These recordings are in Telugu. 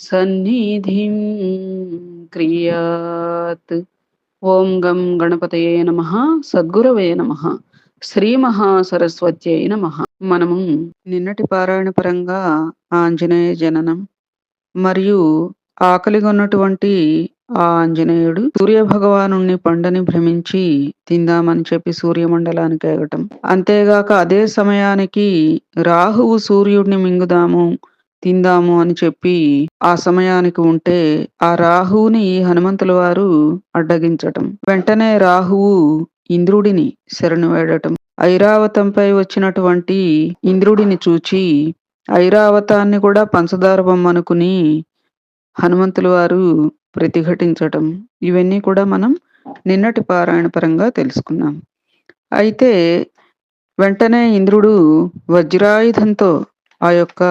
సన్నిధిం క్రియాత్. ఓం గం గణపతయే నమ. సద్గురవే నమ. శ్రీ మహాసరస్వత్యై నమ. మనము నిన్నటి పారాయణ పరంగా ఆంజనేయ జననం మరియు ఆకలిగొన్నటువంటి ఆ ఆంజనేయుడు సూర్య భగవాను పండని భ్రమించి తిందామని చెప్పి సూర్యమండలానికి ఎగటం. అంతేగాక అదే సమయానికి రాహువు సూర్యుడిని మింగుదాము తిందాము అని చెప్పి ఆ సమయానికి ఉంటే ఆ రాహువుని హనుమంతుల వారు అడ్డగించటం. వెంటనే రాహువు ఇంద్రుడిని శరణు వేడటం. ఐరావతంపై వచ్చినటువంటి ఇంద్రుడిని చూచి ఐరావతాన్ని కూడా పంచదార బొమ్మనుకుని హనుమంతుల వారు ప్రతిఘటించటం. ఇవన్నీ కూడా మనం నిన్నటి పారాయణ పరంగా తెలుసుకున్నాం. అయితే వెంటనే ఇంద్రుడు వజ్రాయుధంతో ఆ యొక్క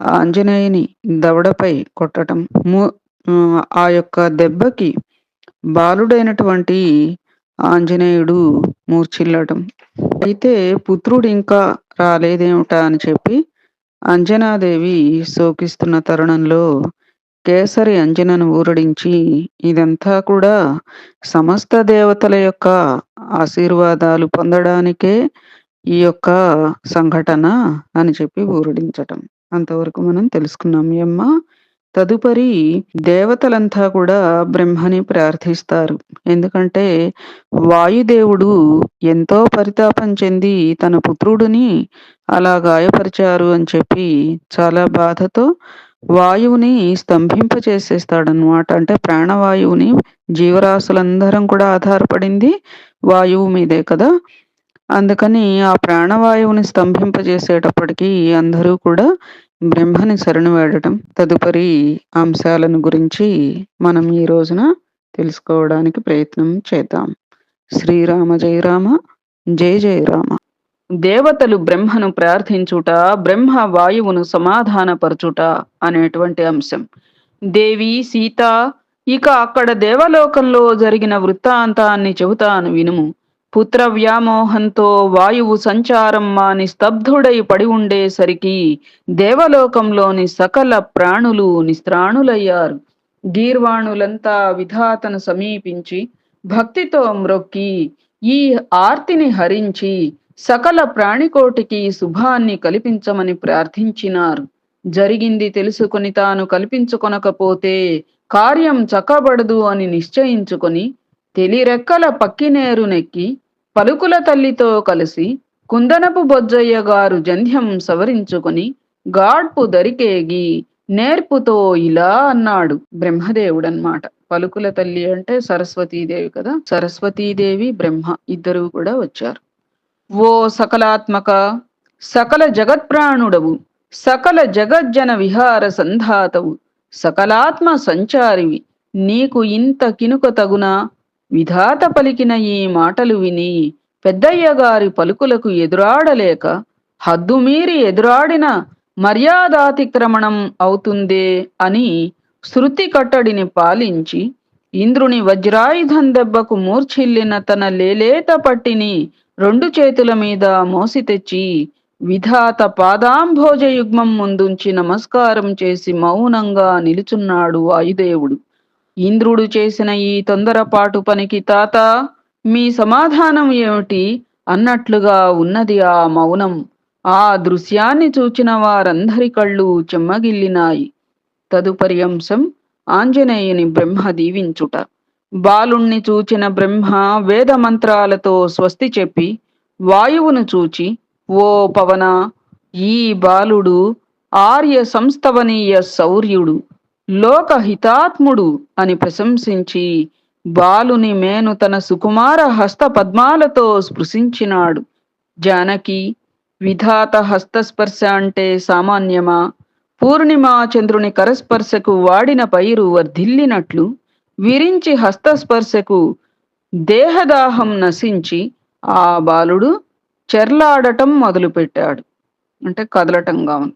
ఆంజనేయుని దవడపై కొట్టటం. ఆ యొక్క దెబ్బకి బాలుడైనటువంటి ఆంజనేయుడు మూర్చిల్లటం అయితే పుత్రుడు ఇంకా రాలేదేమిటా అని చెప్పి అంజనాదేవి శోకిస్తున్న తరుణంలో కేసరి అంజనను ఊరడించి ఇదంతా కూడా సమస్త దేవతల యొక్క ఆశీర్వాదాలు పొందడానికే ఈ యొక్క సంఘటన అని చెప్పి ఊరడించటం. అంతవరకు మనం తెలుసుకున్నాం. యమ్మ తదుపరి దేవతలంతా కూడా బ్రహ్మని ప్రార్థిస్తారు. ఎందుకంటే వాయుదేవుడు ఎంతో పరితాపం చెంది తన పుత్రుడిని అలా గాయపరిచారు అని చెప్పి చాలా బాధతో వాయువుని స్తంభింపచేసేస్తాడనమాట అంటే ప్రాణవాయువుని జీవరాశులందరం కూడా ఆధారపడింది వాయువు మీదే కదా. అందుకని ఆ ప్రాణవాయువుని స్తంభింపజేసేటప్పటికి అందరూ కూడా బ్రహ్మని శరణు వేడటం తదుపరి అంశాలను గురించి మనం ఈ రోజున తెలుసుకోవడానికి ప్రయత్నం చేద్దాం. శ్రీరామ జయ రామ జయ జయ రామ. దేవతలు బ్రహ్మను ప్రార్థించుట బ్రహ్మ వాయువును సమాధానపరచుట అనేటువంటి అంశం. దేవి సీత ఇక అక్కడ దేవలోకంలో జరిగిన వృత్తాంతాన్ని చెబుతాను వినుము. పుత్ర వ్యామోహంతో వాయువు సంచారం మాని స్తబ్ధుడై పడి ఉండేసరికి దేవలోకంలోని సకల ప్రాణులు నిస్త్రాణులయ్యారు. గీర్వాణులంతా విధాతను సమీపించి భక్తితో మ్రొక్కి ఈ ఆర్తిని హరించి సకల ప్రాణికోటికి శుభాన్ని కల్పించమని ప్రార్థించినారు. జరిగింది తెలుసుకుని తాను కల్పించుకొనకపోతే కార్యం చక్కబడదు అని నిశ్చయించుకొని తెలిరెక్కల పక్కినేరు నెక్కి పలుకుల తల్లితో కలిసి కుందనపు బొజ్జయ్య గారు జంధ్యం సవరించుకుని గాడ్పు దరికేగి నేర్పుతో ఇలా అన్నాడు బ్రహ్మదేవుడన్నమాట పలుకుల తల్లి అంటే సరస్వతీదేవి కదా? సరస్వతీదేవి బ్రహ్మ ఇద్దరు కూడా వచ్చారు. ఓ సకలాత్మక సకల జగత్ప్రాణుడవు సకల జగజ్జన విహార సంధాతవు సకలాత్మ సంచారివి నీకు ఇంత కినుక తగునా విధాత పలికిన ఈ మాటలు విని పెద్దయ్య గారి పలుకులకు ఎదురాడలేక హద్దుమీరి ఎదురాడిన మర్యాదాతిక్రమణం అవుతుందే అని శృతి కట్టడిని పాలించి ఇంద్రుని వజ్రాయుధం దెబ్బకు మూర్ఛిల్లిన తన లేలేత పట్టిని రెండు చేతుల మీద మోసి తెచ్చి విధాత పాదాంభోజయుగ్మం ముందుంచి నమస్కారం చేసి మౌనంగా నిలుచున్నాడు వాయుదేవుడు. ఇంద్రుడు చేసిన ఈ తొందరపాటు పనికి తాత మీ సమాధానం ఏమిటి? అన్నట్లుగా ఉన్నది ఆ మౌనం. ఆ దృశ్యాన్ని చూచిన వారందరి కళ్ళు చెమ్మగిల్లినాయి. తదుపరి అంశం ఆంజనేయుని బ్రహ్మ దీవించుట. బాలుణ్ణి చూచిన బ్రహ్మ వేద మంత్రాలతో స్వస్తి చెప్పి వాయువును చూచి ఓ పవన ఈ బాలుడు ఆర్య సంస్థవనీయ శౌర్యుడు. లోకహితాత్ముడు అని ప్రశంసించి బాలుని మేను తన సుకుమార హస్త పద్మాలతో స్పృశించినాడు. జానకి విధాత హస్తస్పర్శ అంటే సామాన్యమా? పూర్ణిమా చంద్రుని కరస్పర్శకు వాడిన పైరు వర్ధిల్లినట్లు విరించి హస్తస్పర్శకు దేహదాహం నశించి ఆ బాలుడు చెర్లాడటం మొదలుపెట్టాడు. అంటే కదలటంగా ఉంది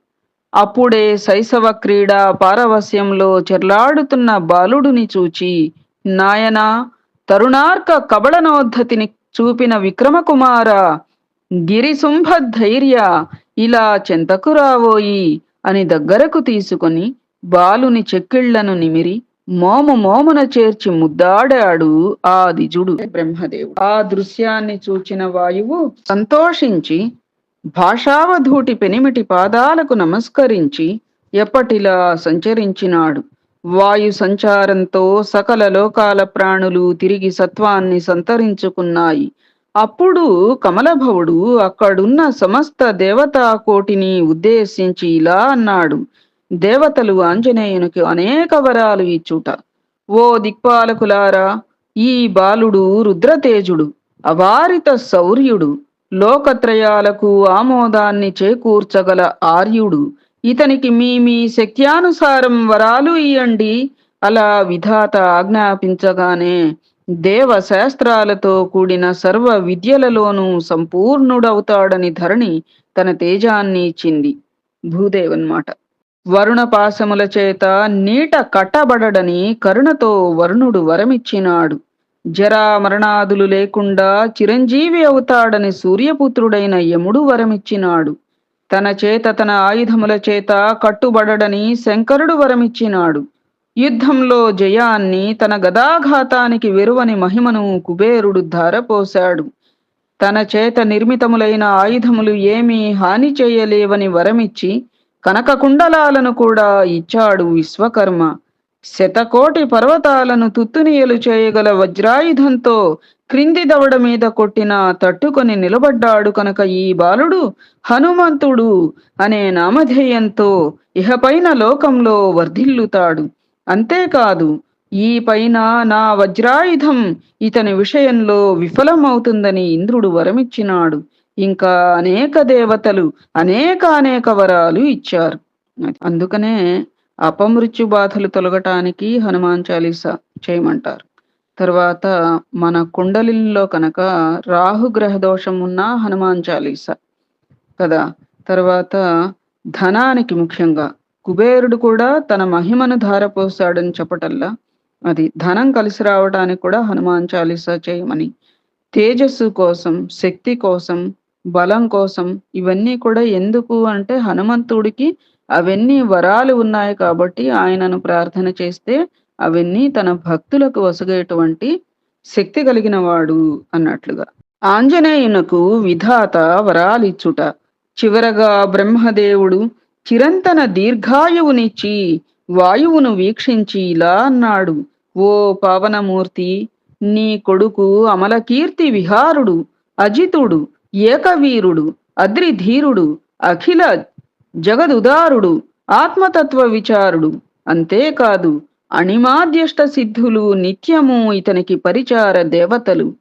అప్పుడే శైశవ క్రీడ పారవస్యంలో చెర్లాడుతున్న బాలుడిని చూచి నాయనా తరుణార్క కబళనోద్ధతిని చూపిన విక్రమకుమార గిరిశుంభ ధైర్య ఇలా చెంతకు రావోయి అని దగ్గరకు తీసుకొని బాలుని చెక్కిళ్ళను నిమిరి మోము మోమున చేర్చి ముద్దాడాడు ఆ దిజుడు. బ్రహ్మదేవుడు. ఆ దృశ్యాన్ని చూచిన వాయువు సంతోషించి భాషావధూటి పెనిమిటి పాదాలకు నమస్కరించి ఎప్పటిలా సంచరించినాడు. వాయు సంచారంతో సకల లోకాల ప్రాణులు తిరిగి సత్వాన్ని సంతరించుకున్నాయి. అప్పుడు కమలభవుడు అక్కడున్న సమస్త దేవతా కోటిని ఉద్దేశించి ఇలా అన్నాడు. దేవతలు ఆంజనేయునికి అనేక వరాలు ఇచ్చుట. ఓ దిక్పాలకులారా ఈ బాలుడు రుద్రతేజుడు అవారిత శౌర్యుడు లోకత్రయాలకు ఆమోదాన్ని చేకూర్చగల ఆర్యుడు. ఇతనికి మీ మీ శక్త్యానుసారం వరాలు ఇయ్యండి. అలా విధాత ఆజ్ఞాపించగానే దేవ శాస్త్రాలతో కూడిన సర్వ విద్యలలోనూ సంపూర్ణుడవుతాడని ధరణి తన తేజాన్ని ఇచ్చింది భూదేవన్మాట వరుణ పాశముల చేత నీట కట్టబడడని కరుణతో వరుణుడు వరమిచ్చినాడు. జరా మరణాదులు లేకుండా చిరంజీవి అవుతాడని సూర్యపుత్రుడైన యముడు వరమిచ్చినాడు. తన చేత తన ఆయుధముల చేత కట్టుబడడని శంకరుడు వరమిచ్చినాడు. యుద్ధంలో జయాన్ని తన గదాఘాతానికి వెరువని మహిమను కుబేరుడు ధారపోశాడు. తన చేత నిర్మితములైన ఆయుధములు ఏమీ హాని చేయలేవని వరమిచ్చి కనకకుండలాలను కూడా ఇచ్చాడు విశ్వకర్మ. శతకోటి పర్వతాలను తుత్తునియలు చేయగల వజ్రాయుధంతో క్రింది దవడ మీద కొట్టిన తట్టుకొని నిలబడ్డాడు కనుక ఈ బాలుడు హనుమంతుడు అనే నామధేయంతో ఇహపైన లోకంలో వర్ధిల్లుతాడు. అంతేకాదు ఈ పైన నా వజ్రాయుధం ఇతని విషయంలో విఫలమవుతుందని ఇంద్రుడు వరమిచ్చినాడు. ఇంకా అనేక దేవతలు అనేక అనేక వరాలు ఇచ్చారు. అందుకనే అపమృత్యు బాధలు తొలగటానికి హనుమాన్ చాలీస చేయమంటారు. తర్వాత మన కుండలిలో కనుక రాహుగ్రహ దోషం ఉన్న హనుమాన్ చాలీస. కదా? తర్వాత ధనానికి ముఖ్యంగా కుబేరుడు కూడా తన మహిమను ధారపోసాడని చెప్పటల్లా అది ధనం కలిసి రావడానికి కూడా హనుమాన్ చాలీస చేయమని తేజస్సు కోసం శక్తి కోసం బలం కోసం ఇవన్నీ కూడా ఎందుకు అంటే హనుమంతుడికి అవన్నీ వరాలు ఉన్నాయి కాబట్టి ఆయనను ప్రార్థన చేస్తే అవన్నీ తన భక్తులకు వసగేటువంటి శక్తి కలిగిన వాడు అన్నట్లుగా. ఆంజనేయునకు విధాత వరాలిచ్చుట చివరగా బ్రహ్మదేవుడు చిరంతన దీర్ఘాయువునిచ్చి వాయువును వీక్షించి ఇలా అన్నాడు ఓ పావనమూర్తి నీ కొడుకు అమలకీర్తి విహారుడు అజితుడు ఏకవీరుడు అద్రిధీరుడు అఖిల జగదుదారుడు ఆత్మతత్వ విచారుడు. అంతేకాదు అణిమాద్యష్ట సిద్ధులు నిత్యము ఇతనికి పరిచార దేవతలు.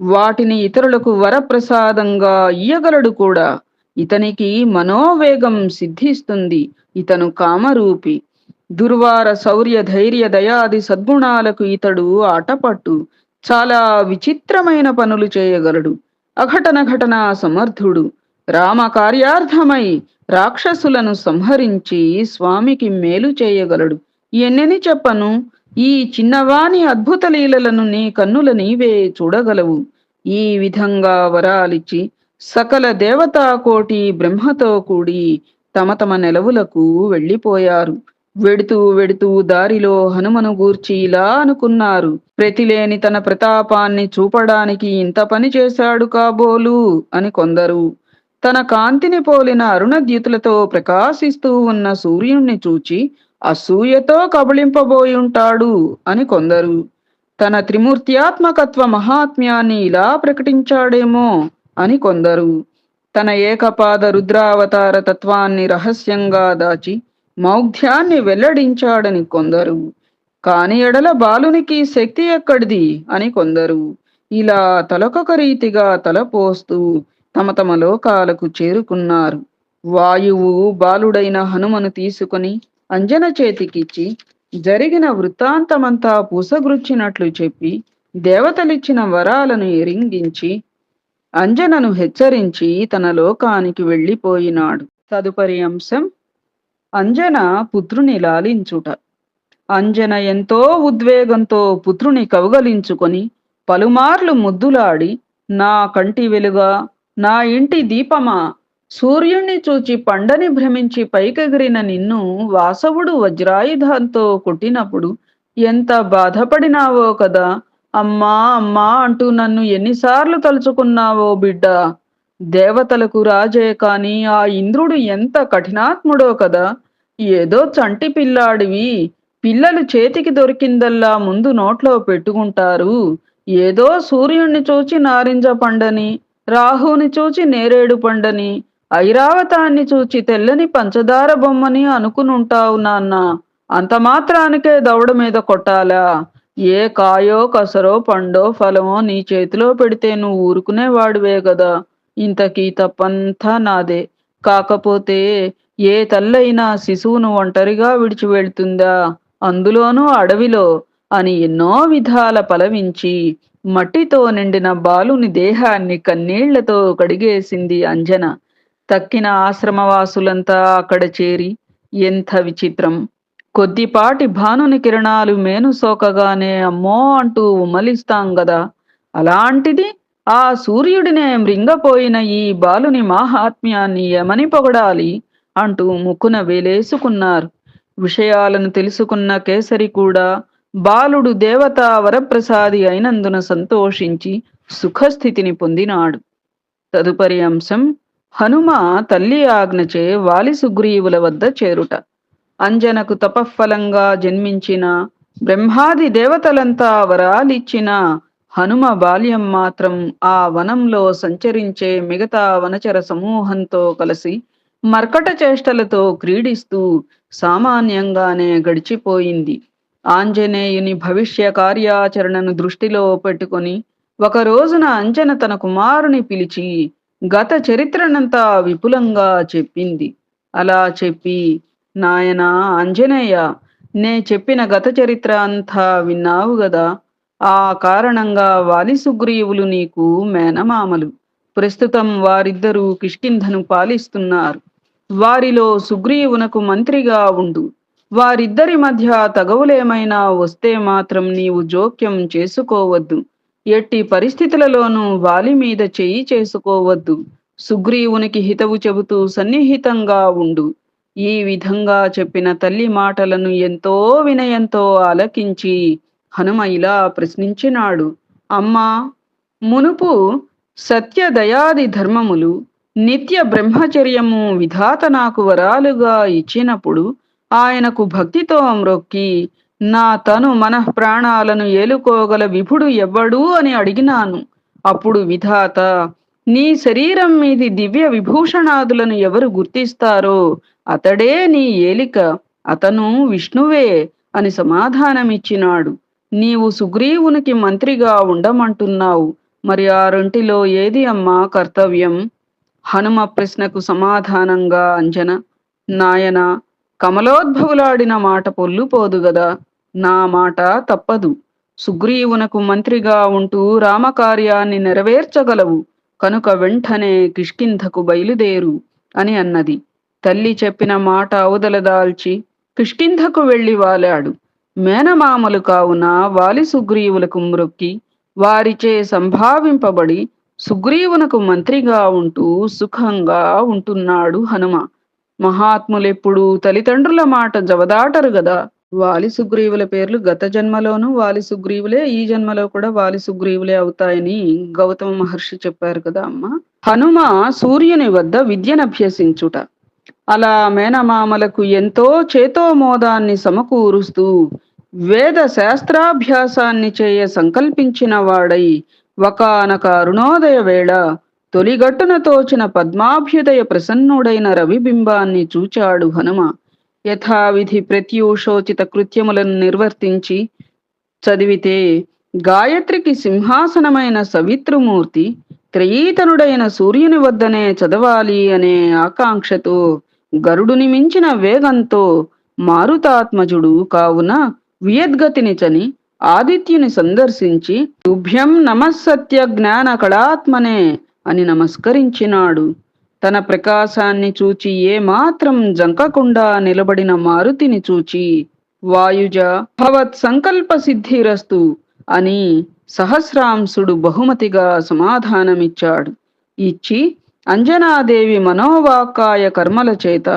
వాటిని ఇతరులకు వరప్రసాదంగా ఇయ్యగలడు కూడా. ఇతనికి మనోవేగం సిద్ధిస్తుంది ఇతను కామరూపి. దుర్వార శౌర్య ధైర్య దయాది సద్గుణాలకు ఇతడు ఆటపట్టు. చాలా విచిత్రమైన పనులు చేయగలడు. అఘటన ఘటన సమర్థుడు. రామ కార్యార్థమై రాక్షసులను సంహరించి స్వామికి మేలు చేయగలడు. ఎన్నెని చెప్పను? ఈ చిన్నవాని అద్భుత లీలలను నీ కన్నుల నీవే చూడగలవు. ఈ విధంగా వరాలిచ్చి సకల దేవతా కోటి బ్రహ్మతో కూడి తమ తమ నెలవులకు వెళ్ళిపోయారు. వెడుతూ వెడుతూ దారిలో హనుమను గూర్చి ఇలా అనుకున్నారు. ప్రతిలేని తన ప్రతాపాన్ని చూపడానికి ఇంత పని చేశాడు కాబోలు అని కొందరు. తన కాంతిని పోలిన అరుణద్యుతులతో ప్రకాశిస్తూ ఉన్న సూర్యుణ్ణి చూచి అసూయతో కబళింపబోయుంటాడు అని కొందరు. తన త్రిమూర్త్యాత్మకత్వ మహాత్మ్యాన్ని ఇలా ప్రకటించాడేమో అని కొందరు. తన ఏకపాద రుద్రావతార తత్వాన్ని రహస్యంగా దాచి మౌగ్ధ్యాన్ని వెల్లడించాడని కొందరు. కాని ఎడల బాలునికి శక్తి ఎక్కడిది అని కొందరు. ఇలా తలకొక రీతిగా తలపోస్తూ తమ తమ లోకాలకు చేరుకున్నారు. వాయువు బాలుడైన హనుమను తీసుకుని అంజన చేతికిచ్చి జరిగిన వృత్తాంతమంతా పూసగుచ్చినట్లు చెప్పి దేవతలిచ్చిన వరాలను ఎరింగించి అంజనను హెచ్చరించి తన లోకానికి వెళ్ళిపోయినాడు. తదుపరి అంశం అంజన పుత్రుని లాలించుట. అంజన ఎంతో ఉద్వేగంతో పుత్రుని కౌగలించుకొని పలుమార్లు ముద్దులాడి నా కంటి వెలుగా నా ఇంటి దీపమా? సూర్యుణ్ణి చూచి పండని భ్రమించి పైకెగిరిన నిన్ను వాసవుడు వజ్రాయుధంతో కొట్టినప్పుడు ఎంత బాధపడినావో కదా? అమ్మా అమ్మా అంటూ నన్ను ఎన్నిసార్లు తలుచుకున్నావో బిడ్డ. దేవతలకు రాజే కాని ఆ ఇంద్రుడు ఎంత కఠినాత్ముడో కదా? ఏదో చంటి పిల్లాడివి. పిల్లలు చేతికి దొరికిందల్లా ముందు నోట్లో పెట్టుకుంటారు. ఏదో సూర్యుణ్ణి చూచి నారింజ పండని రాహుని చూచి నేరేడు పండని ఐరావతాన్ని చూచి తెల్లని పంచదార బొమ్మని అనుకునుంటావు నాన్న. అంత మాత్రానికే దవడ మీద కొట్టాలా? ఏ కాయో కసరో పండో ఫలమో నీ చేతిలో పెడితే నువ్వు ఊరుకునేవాడివే కదా ఇంతకీ తప్పంతా నాదే. కాకపోతే ఏ తల్లైనా శిశువును ఒంటరిగా విడిచి వెళ్తుందా? అందులోనూ అడవిలో అని ఎన్నో విధాల పలవించి మట్టితో నిండిన బాలుని దేహాన్ని కన్నీళ్ళతో కడిగేసింది అంజన. తక్కిన ఆశ్రమవాసులంతా అక్కడ చేరి ఎంత విచిత్రం! కొద్దిపాటి భానుని కిరణాలు మేను సోకగానే అమ్మో అంటూ ఉమ్మలిస్తాం గదా! అలాంటిది ఆ సూర్యుడినే మృంగపోయిన ఈ బాలుని మాహాత్మ్యాన్ని ఏమని పొగడాలి అంటూ ముక్కున వేలేసుకున్నారు. విషయాలను తెలుసుకున్న కేసరి కూడా బాలుడు దేవతా వరప్రసాది అయినందున సంతోషించి సుఖస్థితిని పొందినాడు. తదుపరి అంశం హనుమ తల్లి ఆజ్ఞచే వాలి సుగ్రీవుల వద్ద చేరుట. అంజనకు తపఫలంగా జన్మించిన బ్రహ్మాది దేవతలంతా వరాలిచ్చిన హనుమ బాల్యం మాత్రం ఆ వనంలో సంచరించే మిగతా వనచర సమూహంతో కలిసి మర్కట చేష్టలతో క్రీడిస్తూ సామాన్యంగానే గడిచిపోయింది. ఆంజనేయుని భవిష్య కార్యాచరణను దృష్టిలో పెట్టుకొని ఒక రోజున అంజన తన కుమారుని పిలిచి గత చరిత్రనంతా విపులంగా చెప్పింది. అలా చెప్పి నాయన ఆంజనేయ నే చెప్పిన గత చరిత్ర అంతా విన్నావు గదా. ఆ కారణంగా వాలి సుగ్రీవులు నీకు మేనమామలు. ప్రస్తుతం వారిద్దరూ కిష్కింధను పాలిస్తున్నారు. వారిలో సుగ్రీవునకు మంత్రిగా ఉండు. వారిద్దరి మధ్య తగవులేమైనా వస్తే మాత్రం నీవు జోక్యం చేసుకోవద్దు. ఎట్టి పరిస్థితులలోనూ వాలి మీద చెయ్యి చేసుకోవద్దు. సుగ్రీవునికి హితవు చెబుతూ సన్నిహితంగా ఉండు. ఈ విధంగా చెప్పిన తల్లి మాటలను ఎంతో వినయంతో ఆలకించి హనుమ ఇలా ప్రశ్నించినాడు. అమ్మా మునుపు సత్యదయాది ధర్మములు నిత్య బ్రహ్మచర్యము విధాత నాకు వరాలుగా ఇచ్చినప్పుడు ఆయనకు భక్తితో మ్రొక్కి నా తను మనఃప్రాణాలను ఏలుకోగల విభుడు ఎవ్వడు అని అడిగినాను. అప్పుడు విధాత నీ శరీరం మీది దివ్య విభూషణాదులను ఎవరు గుర్తిస్తారో అతడే నీ ఏలిక అతను విష్ణువే అని సమాధానమిచ్చినాడు. నీవు సుగ్రీవునికి మంత్రిగా ఉండమంటున్నావు మరి ఆ రెంటిలో ఏది అమ్మా కర్తవ్యం? హనుమ ప్రశ్నకు సమాధానంగా అంజన. నాయనా కమలోద్భవులాడిన మాట పొల్లుపోదు గదా. నా మాట తప్పదు. సుగ్రీవునకు మంత్రిగా ఉంటూ రామకార్యాన్ని నెరవేర్చగలవు. కనుక వెంటనే కిష్కింధకు బయలుదేరు అని అన్నది. తల్లి చెప్పిన మాట అవదలదాల్చి కిష్కింధకు వెళ్ళి వాలాడు. మేనమామలు కావున వాలి సుగ్రీవులకు మ్రొక్కి వారిచే సంభావింపబడి సుగ్రీవునకు మంత్రిగా ఉంటూ సుఖంగా ఉంటున్నాడు హనుమ. మహాత్ములెప్పుడు తల్లిదండ్రుల మాట జవదాటరు గదా. వాలి సుగ్రీవుల పేర్లు గత జన్మలోనూ వాలి సుగ్రీవులే ఈ జన్మలో కూడా వాలి సుగ్రీవులే అవుతాయని గౌతమ మహర్షి చెప్పారు కదా అమ్మ. హనుమ సూర్యుని వద్ద విద్యను అభ్యసించుట అలా మేనమామలకు ఎంతో చేతోమోదాన్ని సమకూరుస్తూ వేద శాస్త్రాభ్యాసాన్ని చేయ సంకల్పించిన వాడై ఒకనక అరుణోదయ వేళ తొలిగట్టున తోచిన పద్మాభ్యుదయ ప్రసన్నుడైన రవిబింబాన్ని చూచాడు హనుమ. యథావిధి ప్రత్యూషోచిత కృత్యములను నిర్వర్తించి చదివితే గాయత్రికి సింహాసనమైన సవిత్రుమూర్తి త్రయీతనుడైన సూర్యుని వద్దనే చదవాలి అనే ఆకాంక్షతో గరుడుని మించిన వేగంతో మారుతాత్మజుడు కావున వియద్గతిని చని ఆదిత్యుని సందర్శించి తుభ్యం నమస్సత్య జ్ఞాన కళాత్మనే అని నమస్కరించినాడు. తన ప్రకాశాన్ని చూచి ఏమాత్రం జంకకుండా నిలబడిన మారుతిని చూచి వాయుజ భవత్ సంకల్ప సిద్ధిరస్తు అని సహస్రాంశుడు బహుమతిగా సమాధానమిచ్చాడు. ఇచ్చి అంజనాదేవి మనోవాకాయ కర్మల చేత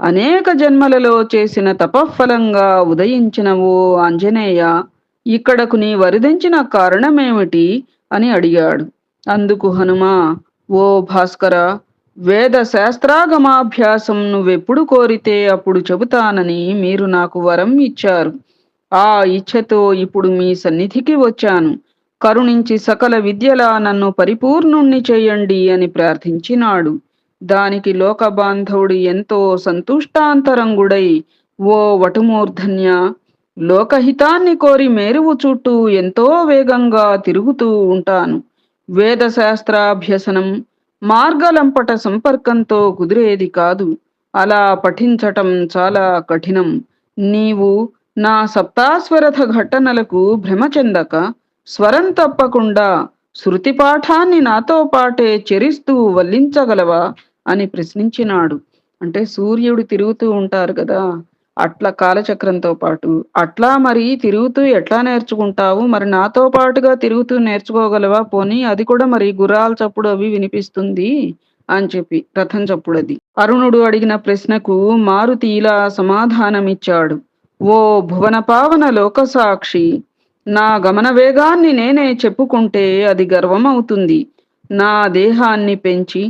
అనేక జన్మలలో చేసిన తపఫలంగా ఉదయించిన ఓ ఆంజనేయ ఇక్కడకు నీ వరిదించిన కారణమేమిటి? అని అడిగాడు. అందుకు హనుమ ఓ భాస్కర వేద శాస్త్రాగమాభ్యాసం నువ్వెప్పుడు కోరితే అప్పుడు చెబుతానని మీరు నాకు వరం ఇచ్చారు. ఆ ఇచ్ఛతో ఇప్పుడు మీ సన్నిధికి వచ్చాను. కరుణించి సకల విద్యలా నన్ను పరిపూర్ణుణ్ణి చేయండి అని ప్రార్థించినాడు. దానికి లోకబాంధవుడు ఎంతో సంతుష్టాంతరంగుడై ఓ వటుమూర్ధన్య లోకహితాన్ని కోరి మేరువు చుట్టూ ఎంతో వేగంగా తిరుగుతూ ఉంటాను. వేద శాస్త్రాభ్యసనం మార్గలంపట సంపర్కంతో కుదిరేది కాదు. అలా పఠించటం చాలా కఠినం. నీవు నా సప్తాస్వరథ ఘటనలకు భ్రమ చెందక స్వరం తప్పకుండా శృతి పాఠాన్ని నాతో పాటే చెరిస్తూ వల్లించగలవా అని ప్రశ్నించినాడు. అంటే సూర్యుడు తిరుగుతూ ఉంటారు కదా అట్లా కాలచక్రంతో పాటు అట్లా మరి తిరుగుతూ ఎట్లా నేర్చుకుంటావు? మరి నాతో పాటుగా తిరుగుతూ నేర్చుకోగలవా పోనీ? అది కూడా మరి గుర్రాల చప్పుడు అవి వినిపిస్తుంది అని చెప్పి రథం చప్పుడు అది అరుణుడు అడిగిన ప్రశ్నకు మారుతి ఇలా సమాధానమిచ్చాడు. ఓ భువన పావన లోకసాక్షి నా గమన వేగాన్ని నేనే చెప్పుకుంటే అది గర్వమవుతుంది. నా దేహాన్ని పెంచి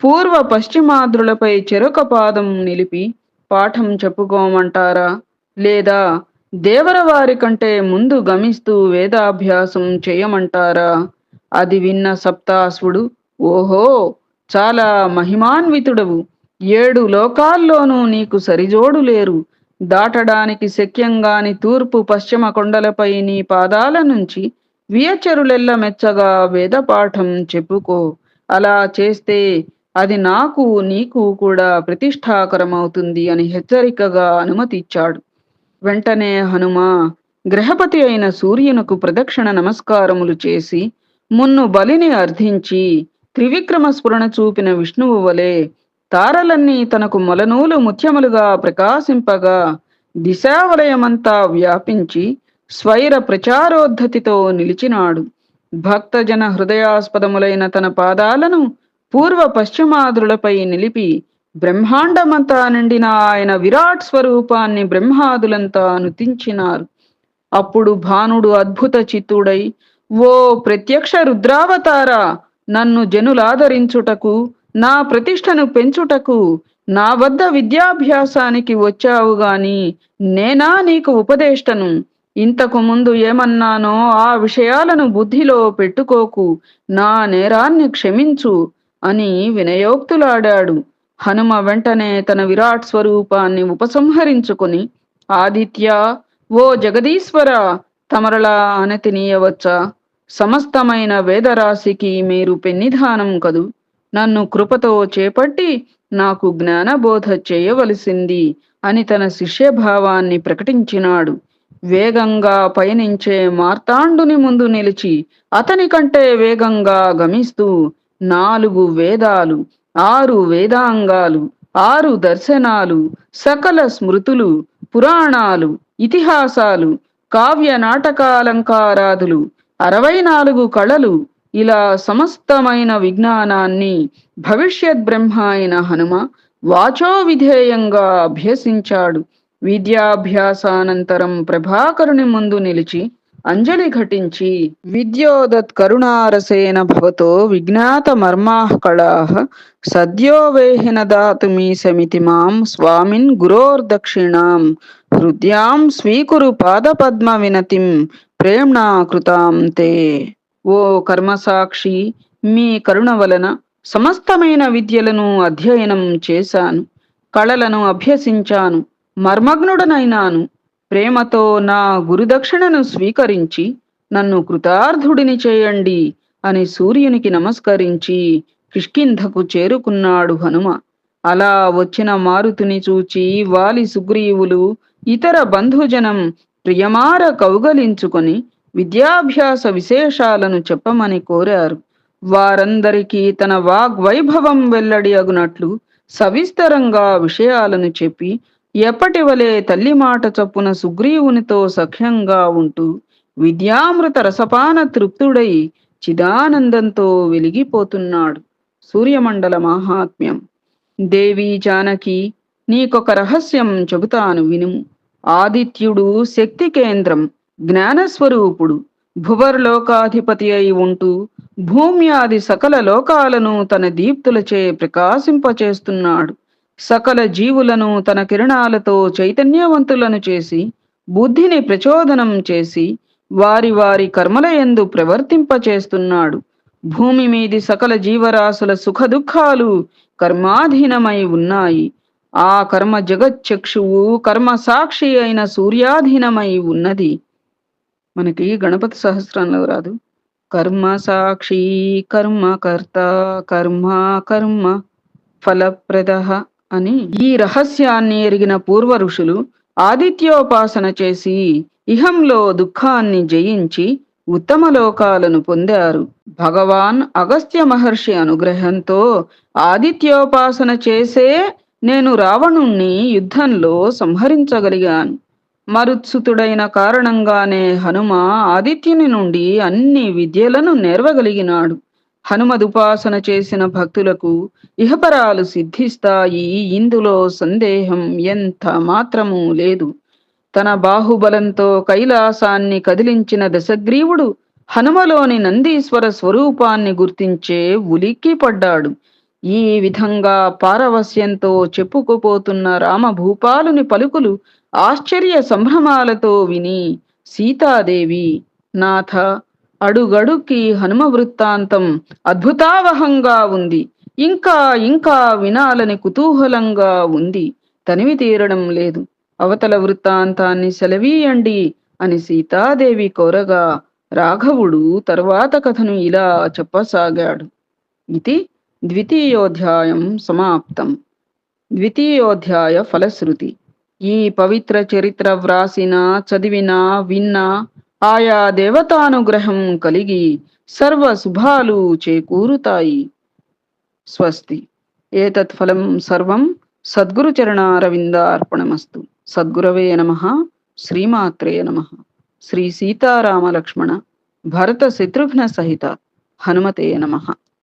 పూర్వ పశ్చిమాద్రులపై చెరొక పాదం నిలిపి పాఠం చెప్పుకోమంటారా? లేదా దేవరవారి కంటే ముందు గమిస్తూ వేదాభ్యాసం చేయమంటారా? అది విన్న సప్తాసుడు ఓహో చాలా మహిమాన్వితుడవు. ఏడు లోకాల్లోనూ నీకు సరిజోడు లేరు. దాటడానికి శక్యంగాని తూర్పు పశ్చిమ కొండలపై నీ పాదాల నుంచి వియచరులెల్ల మెచ్చగా వేదపాఠం చెప్పుకో. అలా చేస్తే అది నాకు నీకు కూడా ప్రతిష్టాకరమవుతుంది అని హెచ్చరికగా అనుమతిచ్చాడు వెంటనే హనుమ గ్రహపతి అయిన సూర్యునకు ప్రదక్షిణ నమస్కారములు చేసి మున్ను బలిని అర్థించి త్రివిక్రమ స్ఫురణ చూపిన విష్ణువు వలె తారలన్నీ తనకు మొలనూలు ముత్యములుగా ప్రకాశింపగా దిశావలయమంతా వ్యాపించి స్వైర ప్రచారోద్ధతితో నిలిచినాడు. భక్తజన హృదయాస్పదములైన తన పాదాలను పూర్వ పశ్చిమాదులపై నిలిపి బ్రహ్మాండమంతా నిండిన ఆయన విరాట్ స్వరూపాన్ని బ్రహ్మాదులంతా నుతించినారు అప్పుడు భానుడు అద్భుత చిత్తుడై ఓ ప్రత్యక్ష రుద్రావతార నన్ను జనులాదరించుటకు నా ప్రతిష్టను పెంచుటకు నా వద్ద విద్యాభ్యాసానికి వచ్చావు గాని నేనా నీకు ఉపదేష్టను? ఇంతకు ముందు ఏమన్నానో ఆ విషయాలను బుద్ధిలో పెట్టుకోకు నా నేరాన్ని క్షమించు అని వినయోక్తులాడాడు. హనుమ వెంటనే తన విరాట్ స్వరూపాన్ని ఉపసంహరించుకుని ఆదిత్య ఓ జగదీశ్వర తమరలా అనతినీయవచ్చా? సమస్తమైన వేదరాశికి మీరు పెన్నిధానం కదు. నన్ను కృపతో చేపట్టి నాకు జ్ఞానబోధ చేయవలసింది అని తన శిష్యభావాన్ని ప్రకటించినాడు. వేగంగా పయనించే మార్తాండుని ముందు నిలిచి అతని కంటే వేగంగా గమిస్తూ నాలుగు వేదాలు ఆరు వేదాంగాలు ఆరు దర్శనాలు సకల స్మృతులు పురాణాలు ఇతిహాసాలు కావ్య నాటకాలంకారాదులు అరవై నాలుగు కళలు ఇలా సమస్తమైన విజ్ఞానాన్ని భవిష్యత్ బ్రహ్మ అయిన హనుమ వాచో విధేయంగా అభ్యసించాడు. విద్యాభ్యాసానంతరం ప్రభాకరుని ముందు నిలిచి అంజలి ఘటించి విద్యోదత్ కరుణారసేన భవతో విజ్ఞాత మర్మాః కళాః సద్యో వేహిన దాతుమీ సమితి మాం స్వామిన్ గురోర్దక్షిణాం హృద్యాం స్వీకురు పాదపద్మ వినతిం ప్రేమ్ణా కృతాం తే. ఓ కర్మసాక్షి మీ కరుణ వలన సమస్తమైన విద్యలను అధ్యయనం చేశాను కళలను అభ్యసించాను మర్మగ్నుడనైనాను ప్రేమతో నా గురుదక్షిణను స్వీకరించి నన్ను కృతార్థుడిని చేయండి అని సూర్యునికి నమస్కరించి కిష్కింధకు చేరుకున్నాడు హనుమ. అలా వచ్చిన మారుతుని చూచి వాలి సుగ్రీవులు ఇతర బంధుజనం ప్రియమార కౌగలించుకొని విద్యాభ్యాస విశేషాలను చెప్పమని కోరారు. వారందరికీ తన వాగ్వైభవం వెల్లడి అగునట్లు సవిస్తరంగా విషయాలను చెప్పి ఎప్పటి వలె తల్లి మాట చొప్పున సుగ్రీవునితో సఖ్యంగా ఉంటూ విద్యామృత రసపాన తృప్తుడై చిదానందంతో వెలిగిపోతున్నాడు సూర్యమండల మాహాత్మ్యం. దేవి జానకి నీకొక రహస్యం చెబుతాను వినుము ఆదిత్యుడు శక్తి కేంద్రం జ్ఞానస్వరూపుడు భువర్లోకాధిపతి అయి ఉంటూ భూమ్యాది సకల లోకాలను తన దీప్తులచే ప్రకాశింపచేస్తున్నాడు. సకల జీవులను తన కిరణాలతో చైతన్యవంతులను చేసి బుద్ధిని ప్రచోదనం చేసి వారి వారి కర్మల యందు ప్రవర్తింపచేస్తున్నాడు. భూమి మీది సకల జీవరాశుల సుఖ దుఃఖాలు కర్మాధీనమై ఉన్నాయి. ఆ కర్మ జగచ్చక్షువు కర్మ సాక్షి అయిన సూర్యాధీనమై ఉన్నది. మనకి గణపతి సహస్రంలో రాదు. కర్మ సాక్షి కర్మ కర్త కర్మ కర్మ ఫలప్రద. అని ఈ రహస్యాన్ని ఎరిగిన పూర్వ ఋషులు ఆదిత్యోపాసన చేసి ఇహంలో దుఃఖాన్ని జయించి ఉత్తమ లోకాలను పొందారు. భగవాన్ అగస్త్య మహర్షి అనుగ్రహంతో ఆదిత్యోపాసన చేసే నేను రావణుణ్ణి యుద్ధంలో సంహరించగలిగాను. మరుత్సుతుడైన కారణంగానే హనుమ ఆదిత్యుని నుండి అన్ని విద్యలను నేర్వగలిగినాడు. హనుమదుపాసన చేసిన భక్తులకు ఇహపరాలు సిద్ధిస్తాయి. ఇందులో సందేహం ఎంత మాత్రమూ లేదు. తన బాహుబలంతో కైలాసాన్ని కదిలించిన దశగ్రీవుడు హనుమలోని నందీశ్వర స్వరూపాన్ని గుర్తించే ఉలిక్కి పడ్డాడు. ఈ విధంగా పారవస్యంతో చెప్పుకుపోతున్న రామభూపాలుని పలుకులు ఆశ్చర్య సంభ్రమాలతో విని సీతాదేవి నాథ అడుగడుకి హనుమ వృత్తాంతం అద్భుతావహంగా ఉంది. ఇంకా ఇంకా వినాలని కుతూహలంగా ఉంది. తనివి తీరడం లేదు. అవతల వృత్తాంతాన్ని సెలవీయండి అని సీతాదేవి కోరగా రాఘవుడు తర్వాత కథను ఇలా చెప్పసాగాడు. ఇది ద్వితీయోధ్యాయం సమాప్తం. ద్వితీయోధ్యాయ ఫలశ్రుతి. ఈ పవిత్ర చరిత్ర వ్రాసిన చదివిన విన్నా ఆయా దేవతానుగ్రహం కలిగి సర్వ శుభాలు చేకూరుతాయి. స్వస్తి. ఏతత్ ఫలం సర్వం సద్గురు చరణారవిందార్పణమస్తు. సద్గురవే నమ. శ్రీమాత్రే నమ. శ్రీ సీతారామలక్ష్మణ భరత శత్రుఘ్న సహిత హనుమతే నమ.